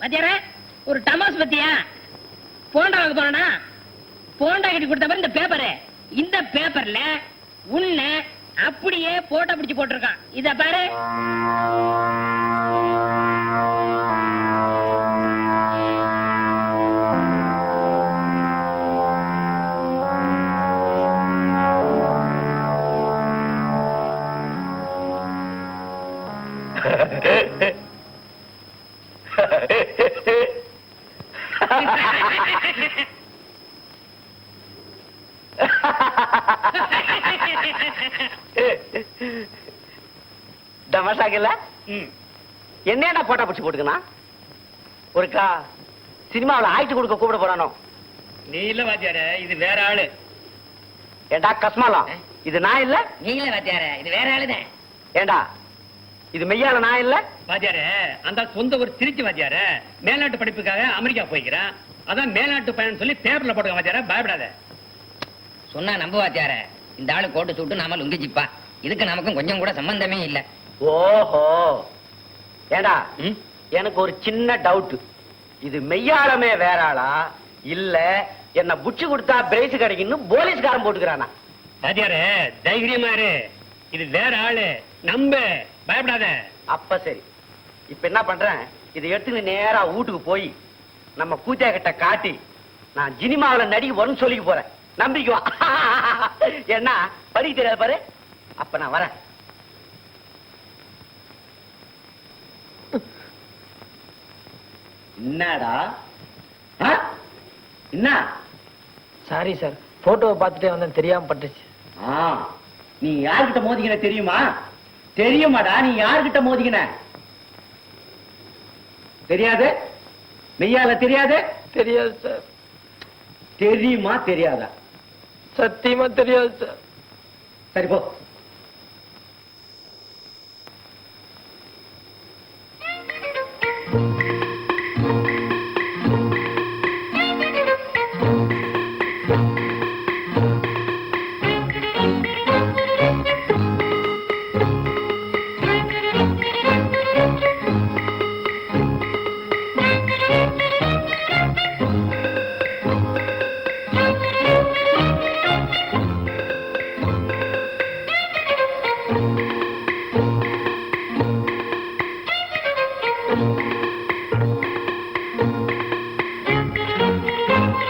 வாத்தியார ஒரு டமாஸ் பத்தியா? போண்டா வாங்க போனா போண்டா கட்டி கொடுத்த மாதிரி இந்த பேப்பரு. இந்த பேப்பர்ல உன்னை அப்படியே போட்டோ பிடிச்சு போட்டிருக்கான். இத பாரு. தமாஷாக்கல என்னடா போட்டா பிடிச்சி போட்டுக்கணும் ஒருக்கா சினிமாவுல ஆயிட்டு கொடுக்க கூப்பிட போறானோ? நீ இல்ல வாத்தியார இது வேற ஆளு. ஏண்டா கஸ்மாலம் இது நான் இல்ல? நீங்களே வாத்தியார இது வேற ஆளுதான் ஏண்டா இது மெய்யால நான் இல்ல? வாத்தியார அந்த சொந்த ஒரு திருச்சி வாத்தியார மேல்நாட்டு படிப்புக்காக அமெரிக்கா போய்க்கிறான். அதான் மேல்நாட்டு பயணம் சொல்லி பேப்பர்ல போட்டுக்க வாத்தியார பயப்படாத. சொன்னா நம்ப வாத்தியார இந்த ஆளு கோட்டு சூட்டு நாம லுங்கி ஜிப்பா இதுக்கு நமக்கும் கொஞ்சம் கூட சம்பந்தமே இல்ல. ஓஹோ. ஏண்டா? ம்? எனக்கு ஒரு சின்ன டவுட் இது மெய்யாளமே வேற ஆளா? இல்ல என்ன புடிச்சு கொடுத்தா பிரைஸ் கிடைக்குன்னு போலீஸ்காரன் போட்டுக்கிறானா? வாத்தியார தைரியமா இரு. இது வேற ஆளு. நம்ப. பயப்படாத. அப்ப சரி. இப்ப என்ன பண்றேன்? இதை எடுத்துன்னு நேரா வீட்டுக்கு போய் நம்ம கூத்தியா கிட்ட காட்டி நான் சினிமாவுல நடிக்க வரும்னு சொல்லிக்க போறேன். நம்பிக்குவா என்ன? படிக்க தெரியாது பாரு. அப்ப நான் வரேன். என்னடா? என்ன? சாரி சார் போட்டோவை பார்த்துட்டே வந்தேன். தெரியாம பட்டுச்சு. நீ யார்கிட்ட மோதிக்கின தெரியுமா? தெரியுமாடா நீ யார்கிட்ட மோதிக்கின? தெரியாது? மெய்யால தெரியாது? தெரியாது சார் தெரியுமா தெரியாதா? சத்தியமா தெரியாது சார் சரி போ.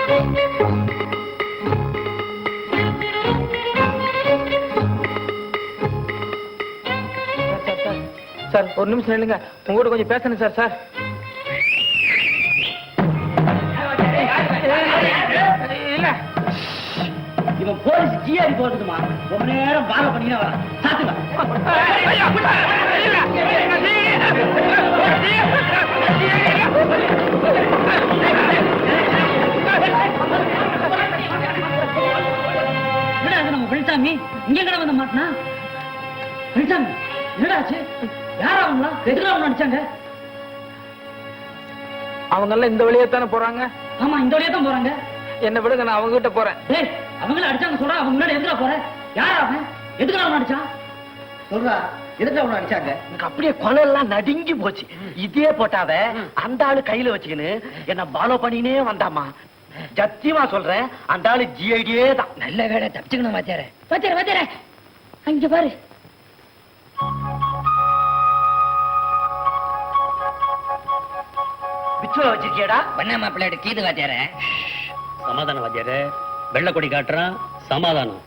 Sir, sir, sir. சார் ஒரு நிமிஷம் நில்லுங்க உங்ககிட்ட கொஞ்சம் பேசணும் சார் சார் இல்ல இவன் போலீஸ் ஜிஆரி போட்டுக்குமா ரொம்ப நேரம் பாலம் பண்ணினா சாத்துங்க அது நம்ம பிள்சாமி இங்க கடை வந்து மாட்டினா? பிள்சாமி என்னடா ஆச்சு? யாரா அவங்களா? எதுக்கு அவங்க நடிச்சாங்க அவங்க எல்லாம் இந்த வழியா தானே போறாங்க? ஆமா இந்த வழியா தான் போறாங்க. என்ன விடுங்க நான் அவங்க கிட்ட போறேன். டேய் அவங்கள அடிச்சாங்க சொல்றா அவங்க முன்னாடி எதுக்குடா போற? யாரா அவன்? எதுக்கு அவன் நடிச்சான் சொல்றா எதுக்கு அவனை அடிச்சாங்க? எனக்கு அப்படியே கொலை எல்லாம் நடுங்கி போச்சு. இதே போட்டாவ அந்த ஆளு கையில வச்சுக்கின்னு என்ன ஃபாலோ பண்ணினே வந்தாமா சத்தியமா சொல்றேன் அந்த ஆளு ஜிஐடியே தான். நல்ல வேலை தப்பிச்சுக்கணும் வாத்தியார. வாத்தியார வாத்தியார. அங்க பாரு. பிச்சுவ வச்சிருக்கியடா? பண்ண மாப்பிள்ளையோட கீது வாத்தியார. சமாதானம் வாத்தியார. வெள்ளை கொடி காட்டுறான் சமாதானம்.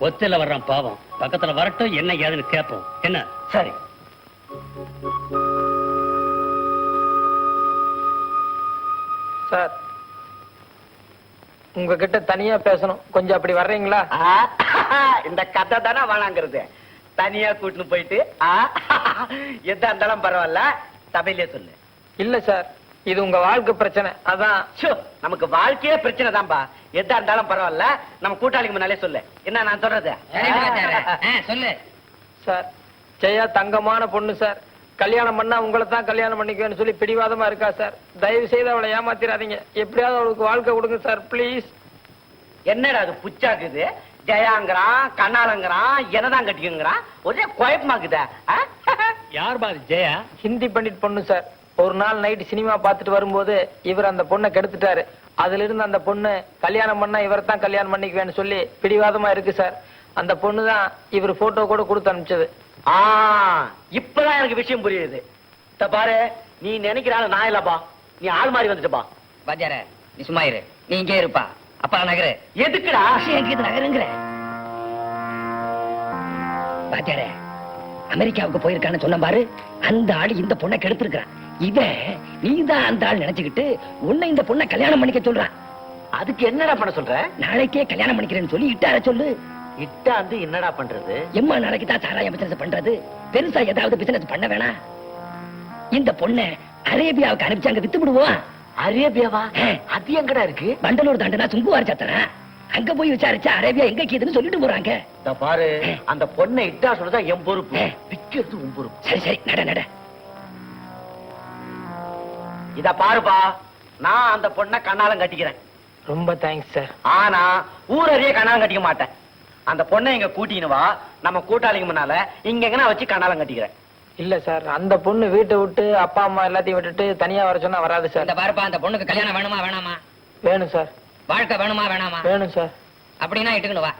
ஒத்தையில வர்றான் பாவம். பக்கத்துல வரட்டும் என்ன ஏதுன்னு கேட்போம். என்ன? சரி. சார் உங்ககிட்ட தனியா பேசணும். கொஞ்சம் அப்படி வர்றீங்களா? இந்த கதை தானே வேணாங்கிறது தனியா கூட்டின்னு போயிட்டு எதா இருந்தாலும் பரவாயில்ல. சபையிலே சொல்லு. இல்ல சார் இது உங்க வாழ்க்கை பிரச்சனை. அதான். ச்சோ, நமக்கு வாழ்க்கையே பிரச்சனை தான்பா. எதா இருந்தாலும் பரவாயில்ல. நம்ம கூட்டாளிக்கு முன்னாலே சொல்லு. என்ன நான் சொல்றது? சொல்லு. சார் ஜெயா தங்கமான பொண்ணு சார். கல்யாணம் பண்ணா உங்களை தான் கல்யாணம் பண்ணிக்குவேன்னு சொல்லி பிடிவாதமா இருக்கா சார் தயவு செய்து அவளை ஏமாத்திராதீங்க. எப்படியாவது அவளுக்கு வாழ்க்கை கொடுங்க சார் ப்ளீஸ் என்னடா அது புச்சாக்குது ஜெயாங்கிறான் கண்ணாலங்கிறான் என்னதான் கட்டிக்குங்கிறான்? ஒரே குழப்பமாக்குதா யார் பாரு ஜெயா? ஹிந்தி பண்டிட் பொண்ணு சார் ஒரு நாள் நைட்டு சினிமா பார்த்துட்டு வரும்போது இவர் அந்த பொண்ணை கெடுத்துட்டாரு. அதுல இருந்து அந்த பொண்ணு கல்யாணம் பண்ணா இவரை தான் கல்யாணம் பண்ணிக்குவேன்னு சொல்லி பிடிவாதமா இருக்கு சார் அந்த பொண்ணு தான் இவர் போட்டோ கூட கொடுத்து அனுப்பிச்சது. இப்பதான் எனக்கு விஷயம் புரியுது. இத பாரு நீ நினைக்கிறாள் நான் இல்லப்பா. நீ ஆள் மாறி வந்துட்டப்பா. வாத்தியார நீ சும்மா இரு. நீ இங்கே இருப்பா. அப்பா நகரு. எதுக்குடா? இது நகருங்கிற. வாத்தியார அமெரிக்காவுக்கு போயிருக்கான்னு சொன்ன பாரு. அந்த ஆள் இந்த பொண்ணை கெடுத்திருக்கிறான். இவன் நீதான் அந்த ஆள் நினைச்சுக்கிட்டு உன்னை இந்த பொண்ணை கல்யாணம் பண்ணிக்க சொல்றான் அதுக்கு என்னடா பண்ண சொல்ற? நாளைக்கே கல்யாணம் பண்ணிக்கிறேன்னு சொல்லி இட்டார சொல்லு. இட்டாந்து என்னடா பண்றது? எம்மா நாளைக்கு தான் சாராயம் பிசினஸ் பண்றது? பெருசா ஏதாவது பிசினஸ் பண்ண வேணாம் இந்த பொண்ணை அரேபியாவுக்கு அனுப்பிச்சு அங்க வித்து விடுவோம். அரேபியாவா. அது எங்கடா இருக்கு? வண்டலூர் தாண்டனா சுங்குவார் சத்தனா? அங்க போய் விசாரிச்சா அரேபியா எங்க கீதுன்னு சொல்லிட்டு போறாங்க. இத பாரு அந்த பொண்ணை இட்டா சொல்றதா என் பொறுப்பு. விக்கிறது உன் பொறுப்பு. சரி சரி நட நட. இத பாருப்பா நான் அந்த பொண்ணை கண்ணாலம் கட்டிக்கிறேன். ரொம்ப தேங்க்ஸ் சார் ஆனா ஊரறிய கண்ணாலம் கட்டிக்க மாட்டேன். அந்த பொண்ணை இங்க கூட்டின்னு வா. நம்ம கூட்டாளிங்க முன்னால. இங்க எங்கனா வச்சு கண்ணாலம் கட்டிக்கிறேன். இல்ல சார். அந்த பொண்ணு வீட்டை விட்டு அப்பா அம்மா எல்லாத்தையும் விட்டுட்டு தனியா வர சொன்னா வராது சார். இந்த பாருப்பா அந்த பொண்ணுக்கு கல்யாணம் வேணுமா வேணாமா? வேணும் சார். வாழ்க்கை வேணுமா வேணாமா? வேணும் சார். அப்படின்னா இட்டுக்கணும் வா.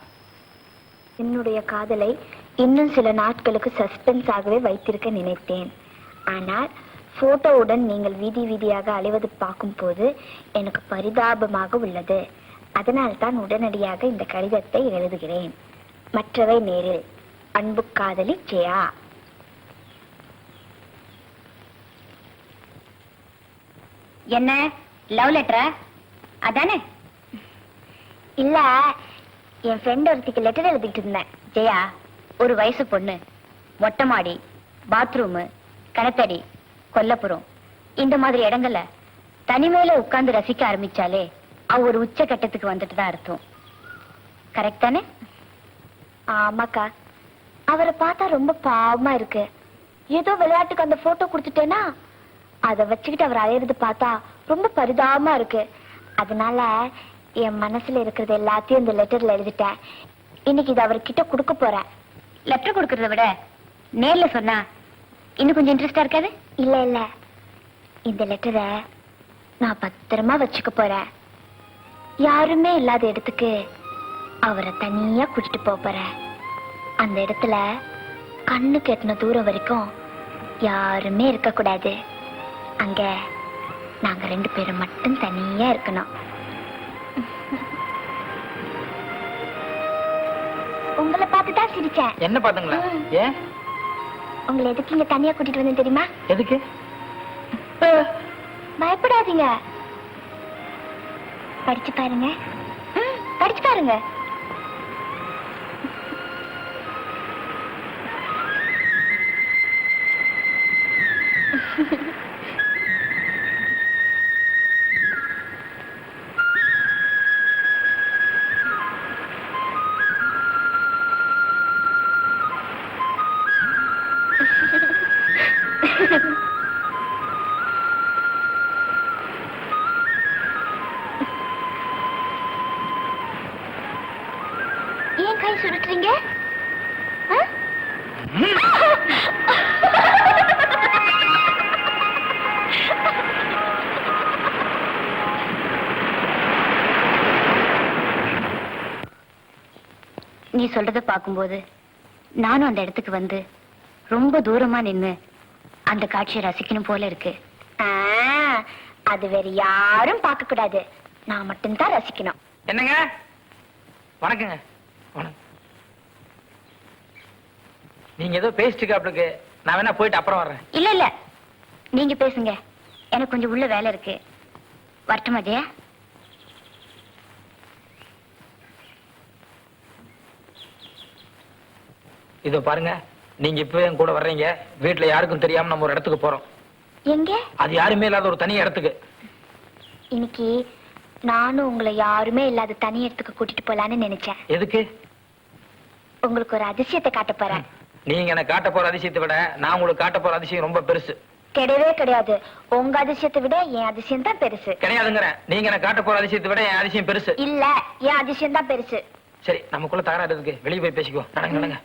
என்னுடைய காதலை இன்னும் சில நாட்களுக்கு சஸ்பென்ஸ் ஆகவே வைத்திருக்க நினைத்தேன். ஆனால் போட்டோவுடன் நீங்கள் வீதி வீதியாக அலைவது பார்க்கும்போது எனக்கு பரிதாபமாக உள்ளது. அதனால் தான் உடனடியாக இந்த கடிதத்தை எழுதுகிறேன். மற்றவை நேரில். அன்பு காதலி ஜெயா. என்ன? லவ் லெட்டரா? அதானே? இல்ல என் ஃப்ரெண்ட் ஒருத்திக்கு லெட்டர் எழுதிட்டு இருந்தேன். ஜெயா ஒரு வயசு பொண்ணு. மொட்டை மாடி பாத்ரூமு கணத்தடி கொல்லப்புறம். இந்த மாதிரி இடங்கள்ல தனிமையில உட்கார்ந்து ரசிக்க ஆரம்பிச்சாலே அவ ஒரு உச்ச கட்டத்துக்கு வந்துட்டு தான் அர்த்தம். கரெக்ட் தானே? ஆமாக்கா. அவரை பார்த்தா ரொம்ப பாவமா இருக்கு. ஏதோ விளையாட்டுக்கு அந்த போட்டோ கொடுத்துட்டேனா அதை வச்சுக்கிட்டு அவர் அலையிறது பார்த்தா ரொம்ப பரிதாபமா இருக்கு. அதனால என் மனசுல இருக்கிறது எல்லாத்தையும் இந்த லெட்டர்ல எழுதிட்டேன். இன்னைக்கு இது அவர்கிட்ட கொடுக்க போறேன். லெட்டர் கொடுக்கறத விட நேர்ல சொன்னா இன்னும் கொஞ்சம் இன்ட்ரெஸ்டா இருக்காது? இல்ல இல்ல. இந்த லெட்டரை நான் பத்திரமா வச்சுக்க போறேன். யாருமே இல்லாத இடத்துக்கு அவரை தனியா கூட்டிட்டு போறேன் அந்த இடத்துல கண்ணுக்கு எட்டின தூரம் வரைக்கும் யாருமே இருக்க கூடாது. அங்க நாங்க ரெண்டு பேரும் மட்டும் தனியா இருக்கணும். உங்களை பார்த்து தான் சிரிச்சேன். என்ன பாத்துங்களா ஏன்? உங்களை எதுக்கு இங்க தனியா கூட்டிட்டு வந்தேன் தெரியுமா? எதுக்கு? பயப்படாதீங்க. படிச்சு பாருங்க. படிச்சு பாருங்க. ஏன் நீ சொல்றத பார்க்கும்போது நானும் அந்த இடத்துக்கு வந்து ரொம்ப தூரமா நின்னு அந்த காட்சியை ரசிக்கணும் போல இருக்கு. அது வேற யாரும் பார்க்க கூடாது. நான் மட்டும்தான் ரசிக்கணும். என்னங்க? வணக்கங்க. நீங்க ஏதோ பேசிட்டு நான் வேணா போயிட்டு அப்புறம் வர்றேன். இல்ல இல்ல. நீங்க பேசுங்க. எனக்கு கொஞ்சம் உள்ள வேலை இருக்கு. வரட்டுமா ஜெயா? இதோ பாருங்க நீங்க இப்பவே என் கூட வர்றீங்க. வீட்டுல யாருக்கும் தெரியாம நம்ம ஒரு இடத்துக்கு போறோம். எங்க? அது யாருமே இல்லாத ஒரு தனி இடத்துக்கு. இன்னைக்கு நானும் உங்களை யாருமே இல்லாத தனி இடத்துக்கு கூட்டிட்டு போலான்னு நினைச்சேன். எதுக்கு? உங்களுக்கு ஒரு அதிசயத்தை காட்ட போறேன். நீங்க எனக்கு காட்ட போற அதிசயத்தை விட நான் உங்களுக்கு காட்ட போற அதிசயம் ரொம்ப பெருசு. கிடையவே கிடையாது. உங்க அதிசயத்தை விட என் அதிசயம் தான் பெருசு. கிடையாதுங்கிறேன் நீங்க எனக்கு காட்ட போற அதிசயத்தை விட என் அதிசயம் பெருசு. இல்ல என் அதிசயம் தான் பெருசு. சரி நமக்குள்ள தகராறு இருக்கு வெளியே போய் பேசிக்குவோம். நடங்க நடங்க.